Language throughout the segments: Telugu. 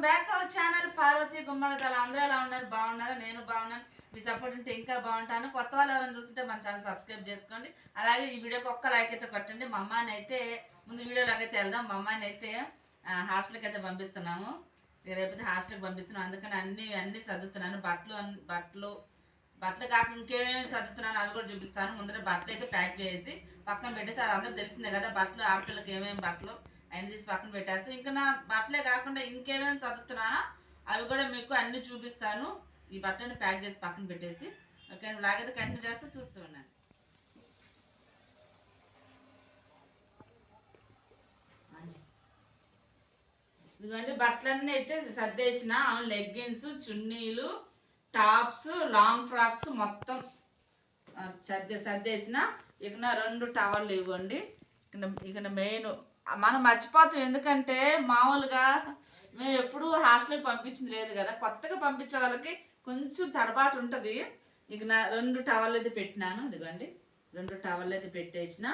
Welcome back our channel Parvathi Gummadidala అందరూ ఎలా ఉన్నారు? బాగున్నారు? నేను బాగున్నాను. మీ సపోర్ట్ ఉంటే ఇంకా బాగుంటాను. కొత్త వాళ్ళు ఎవరైనా చూస్తుంటే మన ఛానల్ సబ్స్క్రైబ్ చేసుకోండి. అలాగే ఈ వీడియోకి ఒక్క లైక్ అయితే కొట్టండి. మా అమ్మాయిని అయితే ముందు వీడియోలోకి అయితే వెళ్దాం. మా అమ్మాయిని అయితే హాస్టల్కి అయితే పంపిస్తున్నాము. రేపైతే హాస్టల్కి పంపిస్తున్నాం. అందుకని అన్ని అన్ని చదువుతున్నాను బట్టలు బట్టలు బట్టలు కాక ఇంకేమేమి చదువుతున్నాను అవి కూడా చూపిస్తాను. ముందర బట్టలు అయితే ప్యాక్ చేసి పక్కన పెట్టేసి అది అందరూ తెలిసిందే కదా బట్టలు ఆడపిల్లకి ఏమేమి బట్టలు అన్ని తీసి పక్కన పెట్టేస్తాను ఇంకా నా బట్టలే కాకుండా ఇంకేమైనా చదువుతున్నానా అవి కూడా మీకు అన్ని చూపిస్తాను. ఈ బట్టను ప్యాక్ చేసి పక్కన పెట్టేసి. ఓకే లాగైతే కంటిన్యూ చేస్తే చూస్తూ ఉన్నాను ఇదిగోండి బట్టలన్నీ అయితే సర్దేసిన. లెగ్గిన్స్ చున్నీలు టాప్స్ లాంగ్ ఫ్రాక్స్ మొత్తం సర్దే సర్దేసిన. ఇక నా రెండు టవర్లు ఇవ్వండి. ఇక ఇక మెయిన్ మనం మర్చిపోతాం. ఎందుకంటే మామూలుగా మేము ఎప్పుడూ హాస్టల్కి పంపించింది లేదు కదా. కొత్తగా పంపించే వాళ్ళకి కొంచెం తడబాటు ఉంటుంది. ఇక నా రెండు టవల్ అయితే పెట్టినాను. ఇదిగోండి. రెండు టవల్ అయితే పెట్టేసిన.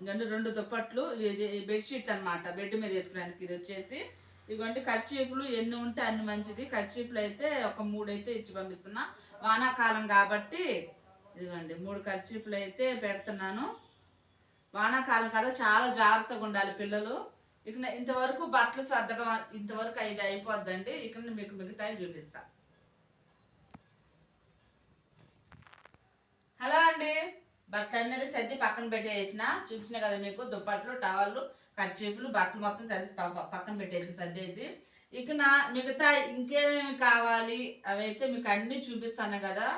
ఇంకండి రెండు దుప్పట్లు. ఇది బెడ్షీట్ అన్నమాట. బెడ్ మీద వేసుకోవడానికి ఇది వచ్చేసి. ఇదిగోండి కర్చీపులు ఎన్ని ఉంటే అన్ని మంచిది. ఖర్చీపులు అయితే ఒక మూడు అయితే ఇచ్చి పంపిస్తున్నా. వానాకాలం కాబట్టి ఇదిగోండి మూడు ఖర్చీపులు అయితే పెడుతున్నాను. వానాకాలం కదా చాలా జాగ్రత్తగా ఉండాలి పిల్లలు. ఇక ఇంతవరకు బట్టలు సర్దడం ఇంతవరకు ఐదు అయిపోద్దండి. ఇక్కడ మీకు మిగతాయి చూపిస్తా. హలో అండి. బట్టలు అనేది సర్ది పక్కన పెట్టేసిన చూసిన కదా మీకు దుప్పట్లు టవళ్ళు కర్చీపులు బట్టలు మొత్తం సర్ది పక్కన పెట్టేసి సర్దేసి. ఇక నా మిగతా ఇంకేమేమి కావాలి? అవైతే మీకు అన్నీ చూపిస్తాను కదా.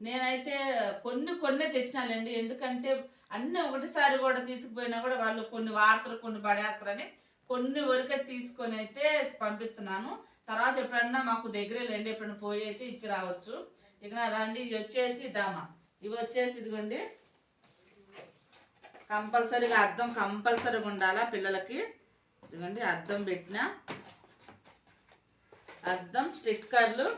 నేనైతే కొన్ని కొన్ని తెచ్చినాలండి. ఎందుకంటే అన్ని ఒకటిసారి కూడా తీసుకుపోయినా కూడా వాళ్ళు కొన్ని వార్తలు కొన్ని పడేస్తారని కొన్ని వరకే తీసుకొని అయితే పంపిస్తున్నాను. తర్వాత ఎప్పుడన్నా మాకు దగ్గరే లేండి ఎప్పుడన్నా పోయి అయితే ఇచ్చి రావచ్చు. ఇక రండి ఇవి వచ్చేసి దామా ఇవి వచ్చేసి ఇదిగోండి. కంపల్సరీగా అర్థం కంపల్సరీగా ఉండాలా పిల్లలకి? ఇదిగోండి అర్థం పెట్టిన. అర్థం స్టిక్కర్లు.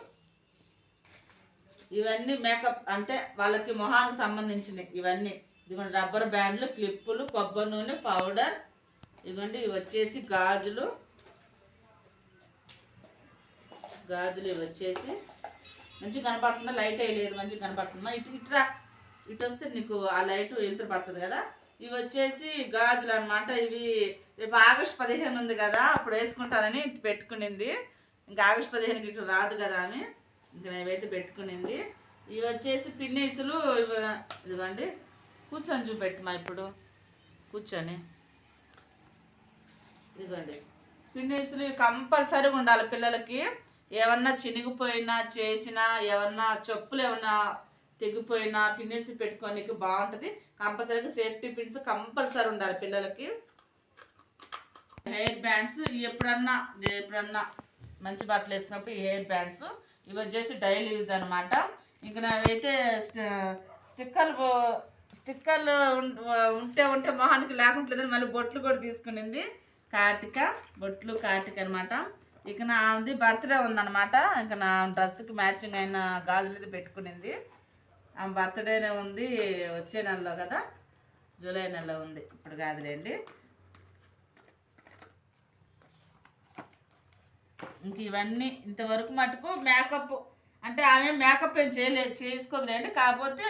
ఇవన్నీ మేకప్ అంటే వాళ్ళకి మొహానికి సంబంధించినవి ఇవన్నీ. ఇదిగోండి రబ్బర్ బ్యాండ్లు క్లిప్పులు కొబ్బరి నూనె పౌడర్. ఇదిగోండి ఇవి వచ్చేసి గాజులు. గాజులు ఇవి వచ్చేసి. మంచిగా కనపడుతుందా? లైట్ వేయలేదు మంచిగా కనపడుతుందా? ఇటు ఇట్రా ఇటు వస్తే నీకు ఆ లైట్ వెళ్తూ పడుతుంది కదా. ఇవి వచ్చేసి గాజులు అన్నమాట. ఇవి రేపు ఆగస్ట్ పదిహేను ఉంది కదా అప్పుడు వేసుకుంటానని పెట్టుకునింది. ఇంకా ఆగస్ట్ పదిహేనుకి ఇక్కడ రాదు కదా ఆమె ఇంకా నేనైతే పెట్టుకునింది. ఇవి వచ్చేసి పిన్నీసులు ఇదిగోండి. కూర్చొని చూపెట్టుమా ఇప్పుడు? కూర్చొని. ఇదిగోండి. పిన్నీసులు కంపల్సరీగా ఉండాలి పిల్లలకి. ఏమన్నా చినిగిపోయినా చేసినా ఏమన్నా చెప్పులు ఏమన్నా తెగిపోయినా పిన్నేసి పెట్టుకోనికి బాగుంటుంది. కంపల్సరీగా సేఫ్టీ పిన్స్ కంపల్సరీ ఉండాలి పిల్లలకి. హెయిర్ బ్యాండ్స్ ఎప్పుడన్నా ఎప్పుడన్నా మంచి బట్టలు వేసుకున్నప్పుడు హెయిర్ బ్యాండ్స్ ఇవి వచ్చేసి డైలీ యూజ్ అనమాట ఇంకా నావైతే స్టిక్కర్లు స్టిక్కర్లు ఉంటే ఉంటే మొహానికి లేకుంటలేదని మళ్ళీ బొట్లు కూడా తీసుకునింది. కాటిక బొట్లు కాటిక అనమాట ఇక నాది బర్త్డే ఉందనమాట ఇక నా డ్రెస్కి మ్యాచింగ్ అయిన గాజులు ఇది పెట్టుకునింది. ఆ బర్త్డేనే ఉంది వచ్చే నెలలో కదా. జూలై నెలలో ఉంది ఇప్పుడు కాదులేండి. ఇంక ఇవన్నీ ఇంతవరకు మటుకు మేకప్ అంటే ఆమె మేకప్ ఏం చేయలే చేసుకోదులేండి కాకపోతే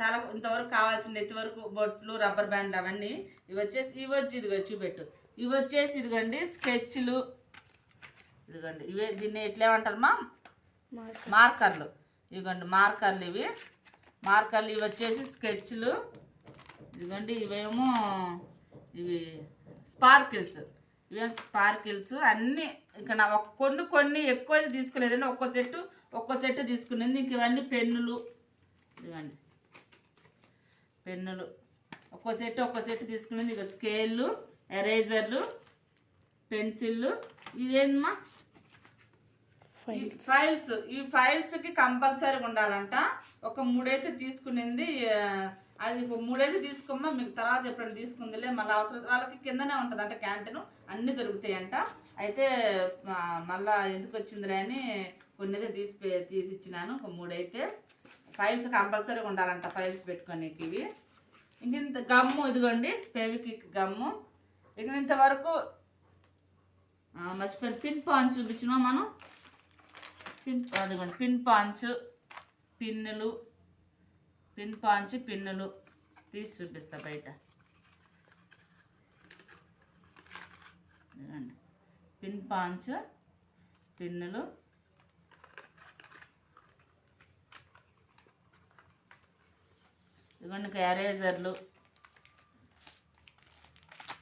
తల ఇంతవరకు కావాల్సిన నెత్తి వరకు బొట్లు రబ్బర్ బ్యాండ్ అవన్నీ ఇవి వచ్చేసి ఇవి వచ్చి ఇదిగో చూపెట్టు. ఇవి వచ్చేసి ఇదిగోండి స్కెచ్లు. ఇదిగోండి ఇవే దీన్ని ఎట్లేమంటారమ్మా మార్కర్లు. ఇదిగోండి మార్కర్లు ఇవి. మార్కర్లు ఇవి వచ్చేసి స్కెచ్లు. ఇదిగోండి ఇవేమో ఇవి స్పార్కిల్స్. ఇవే స్పార్కిల్స్ అన్నీ ఇక నా ఒక్క- కొన్ని కొన్ని ఎక్కువ తీసుకోలేదండి ఒక్కో సెట్ ఒక్కో సెట్ తీసుకునేది. ఇంక ఇవన్నీ పెన్నులు. ఇదిగోండి. పెన్నులు. ఒక్కో సెట్ ఒక్కో సెట్ తీసుకునేది. ఇక స్కేళ్ళు ఎరేజర్లు పెన్సిళ్ళు. ఇదేమా ఈ ఫైల్స్. ఈ ఫైల్స్కి కంపల్సరీగా ఉండాలంట. ఒక మూడైతే తీసుకునింది అది మూడైతే తీసుకోమ్మా మీకు తర్వాత ఎప్పుడైనా తీసుకుందిలే మళ్ళీ అవసరం వాళ్ళకి కిందనే ఉంటుంది అంట క్యాంటీన్ అన్నీ దొరుకుతాయంట. అయితే మళ్ళా ఎందుకు వచ్చిందిలే అని కొన్ని అయితే తీసి తీసి ఇచ్చినాను ఒక మూడైతే. ఫైల్స్ కంపల్సరీగా ఉండాలంట ఫైల్స్ పెట్టుకోనికి ఇవి. ఇంక ఇంత గమ్ము ఇదిగోండి ఫెవిక్విక్ గమ్ము. ఇక ఇంతవరకు మర్చిపోయిన. పిన్ పాన్ చూపించినా మనం? పిన్ అదిగోండి పిన్ పాన్స్ పిన్నులు పిన్ పాంచ్ పిన్నులు తీసి చూపిస్తా బయట. పిన్ పాంచ్ పిన్నులు. ఇవన్నీ ఎరేజర్లు.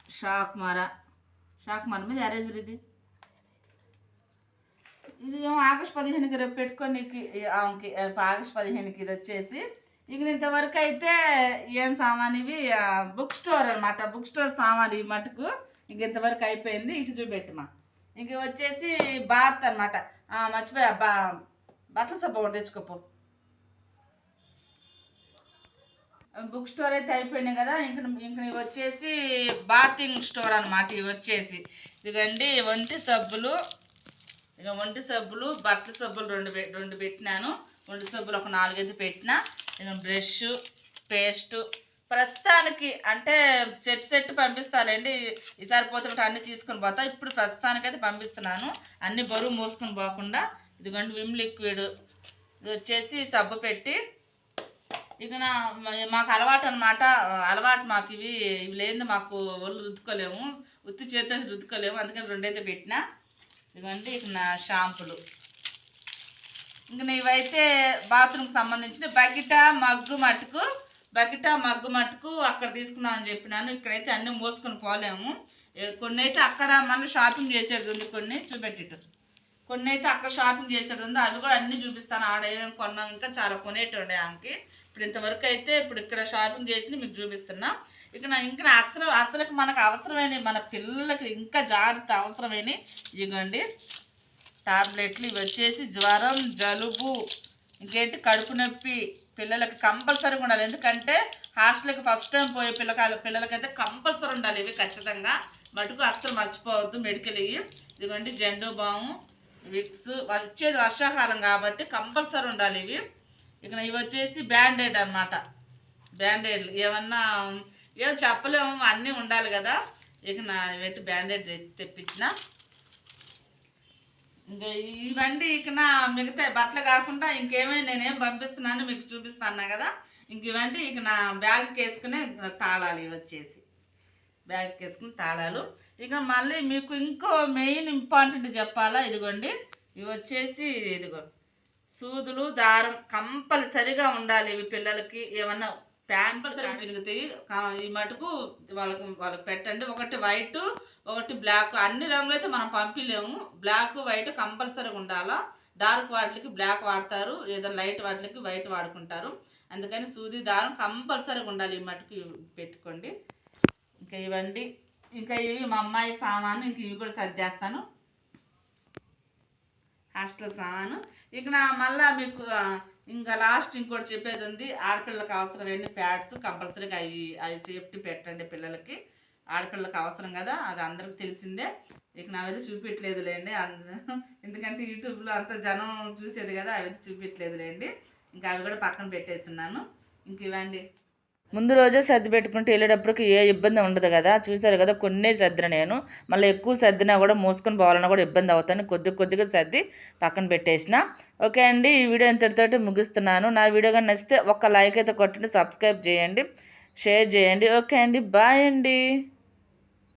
షాక్ మర. షాక్ మర మీద ఎరేజర్ ఇది. ఇది ఏమో ఆగస్ట్ పదిహేనుకి రేపు పెట్టుకోనికి ఆమెకి ఆగస్ట్ పదిహేనుకి ఇది వచ్చేసి ఇక ఇంతవరకు అయితే ఏం సామాన్ ఇవి? బుక్ స్టోర్ అనమాట బుక్ స్టోర్ సామాన్ ఇవి మటుకు. ఇంక ఇంతవరకు అయిపోయింది. ఇటు చూపెట్టమా. ఇంక వచ్చేసి బాత్ అనమాట మర్చిపోయా. బా బట్టల సబ్బు ఒకటి తెచ్చుకోపో. బుక్ స్టోర్ అయితే అయిపోయింది కదా. ఇంక ఇంక ఇవి వచ్చేసి బాతింగ్ స్టోర్ అనమాట ఇవి వచ్చేసి. ఇదిగండి ఒంటి సబ్బులు. ఇక ఒంటి సబ్బులు బట్టల సబ్బులు రెండు రెండు పెట్టినాను. ఒంటి సబ్బులు ఒక నాలుగైదు పెట్టిన. ఇక బ్రష్ పేస్ట్. ప్రస్తుతానికి అంటే సెట్ సెట్ పంపిస్తానండి. ఈసారి పోతుంటే అన్నీ తీసుకొని పోతా. ఇప్పుడు ప్రస్తుతానికి అయితే పంపిస్తున్నాను. అన్ని బరువు మోసుకొని పోకుండా. ఇదిగోండి విమ్ లిక్విడ్. ఇది వచ్చేసి సబ్బు పెట్టి. ఇక నా మాకు అలవాటు అనమాట అలవాటు మాకు ఇవి ఇవి లేనిది మాకు ఒళ్ళు రుద్దుకోలేము. ఉత్తి చేత రుద్దుకోలేము. అందుకని రెండైతే పెట్టిన. ఇదిగోండి ఇక నా షాంపులు. ఇంక నీవైతే బాత్రూమ్కి సంబంధించిన బకిట మగ్గు మట్టుకు బకిట మగ్గు మట్టుకు అక్కడ తీసుకుందామని చెప్పినాను. ఇక్కడైతే అన్నీ మోసుకొని పోలేము. కొన్ని అయితే అక్కడ మనం షాపింగ్ చేసేది ఉంది కొన్ని చూపెట్టిట్టు. కొన్ని అయితే అక్కడ షాపింగ్ చేసేది ఉంది అవి కూడా అన్నీ చూపిస్తాను. ఆడ ఏమేమి కొన్నాం ఇంకా చాలా కొనేటుండే ఆమెకి. ఇప్పుడు ఇంతవరకు అయితే ఇప్పుడు ఇక్కడ షాపింగ్ చేసి మీకు చూపిస్తున్నా. ఇక నా ఇంకా నా అసలు అసలుకి మనకు అవసరమైన మన పిల్లలకి ఇంకా జాగ్రత్త అవసరమైన ఇదిగోండి. టాబ్లెట్లు ఇవి వచ్చేసి జ్వరం జలుబు ఇంకేంటి కడుపు నొప్పి పిల్లలకి కంపల్సరీగా ఉండాలి. ఎందుకంటే హాస్టల్కి ఫస్ట్ టైం పోయే పిల్లకాయల పిల్లలకైతే కంపల్సరీ ఉండాలి ఇవి ఖచ్చితంగా. మటుకు అస్సలు మర్చిపోవద్దు మెడికల్ ఇవి. ఇదిగోండి జెండు బాము విక్స్ వచ్చేది వర్షాకాలం కాబట్టి కంపల్సరీ ఉండాలి ఇవి. ఇక ఇవి వచ్చేసి బ్యాండేడ్ అనమాట బ్యాండేడ్లు. ఏమన్నా ఏం చెప్పలేము అన్నీ ఉండాలి కదా. ఇక నా ఇవైతే బ్యాండేడ్ తెప్పించిన. ఇంకా ఇవన్నీ ఇక నా మిగతా బట్టలు కాకుండా ఇంకేమైనా నేనేం పంపిస్తున్నాను మీకు చూపిస్తాను కదా. ఇంక ఇవన్నీ ఇక నా బ్యాగ్కి వేసుకునే తాళాలు ఇవి వచ్చేసి. బ్యాగ్కి వేసుకుని తాళాలు. ఇక మళ్ళీ మీకు ఇంకో మెయిన్ ఇంపార్టెంట్ చెప్పాలా? ఇదిగోండి. ఇవి వచ్చేసి ఇదిగో. సూదులు దారం కంపల్సరిగా ఉండాలి ఇవి పిల్లలకి. ఏమన్నా కంపల్సరిగా చిరుగుతాయి ఈ మటుకు వాళ్ళకు వాళ్ళకి పెట్టండి. ఒకటి వైట్ ఒకటి బ్లాక్ అన్ని రంగులు అయితే మనం పంపించలేము బ్లాక్ వైట్ కంపల్సరీగా ఉండాలా? డార్క్ వాటికి బ్లాక్ వాడతారు. ఏదో లైట్ వాటికి వైట్ వాడుకుంటారు. అందుకని సూది దారం కంపల్సరీగా ఉండాలి ఈ మటుకు పెట్టుకోండి. ఇంకా ఇవన్నీ ఇంకా ఇవి మా అమ్మాయి సామాను ఇంక ఇవి కూడా సర్దేస్తాను. హాస్టల్ సామాను. ఇక నా మళ్ళా మీకు ఇంకా లాస్ట్ ఇంకోటి చెప్పేది ఉంది ఆడపిల్లలకు అవసరమైన ప్యాడ్స్ కంపల్సరీగా అవి అవి సేఫ్టీ పెట్టండి పిల్లలకి. ఆడపిల్లలకు అవసరం కదా అది అందరికి తెలిసిందే. ఇక నావైతే చూపించలేదులేండి అంద- ఎందుకంటే యూట్యూబ్లో అంత జనం చూసేది కదా అవి అయితే చూపించలేదులేండి ఇంకా అవి కూడా పక్కన పెట్టేస్తున్నాను. ఇంక ఇవ్వండి. ముందు రోజే సర్ది పెట్టుకుంటే వెళ్ళేటప్పటికి ఏ ఇబ్బంది ఉండదు కదా. చూశారు కదా కొన్నే సర్దిన నేను. మళ్ళీ ఎక్కువ సర్దినా కూడా మోసుకొని పోవాలన్నా కూడా ఇబ్బంది అవుతాను. కొద్ది కొద్దిగా సర్ది పక్కన పెట్టేసిన. ఓకే అండి ఈ వీడియో ఇంతటితోటి ముగిస్తున్నాను. నా వీడియో కానీ నచ్చితే ఒక లైక్ అయితే కొట్టండి సబ్స్క్రైబ్ చేయండి షేర్ చేయండి. ఓకే అండి బాయ్ అండి.